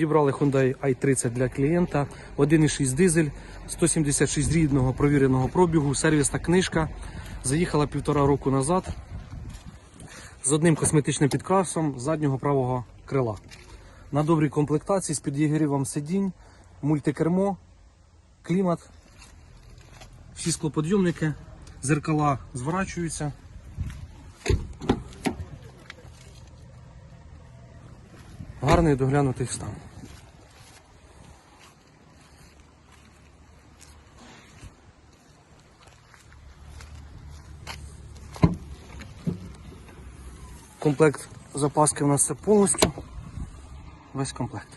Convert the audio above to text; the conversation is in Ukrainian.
Зібрали Hyundai i30 для клієнта, 1,6 дизель, 176 рідного провіреного пробігу, сервісна книжка. Заїхала півтора року назад з одним косметичним підкрасом заднього правого крила. На добрій комплектації з підігрівом сидінь, мультикермо, клімат, всі склоподйомники, зеркала зворачуються. Гарний доглянутий стан. Комплект запаски у нас це повністю. Весь комплект.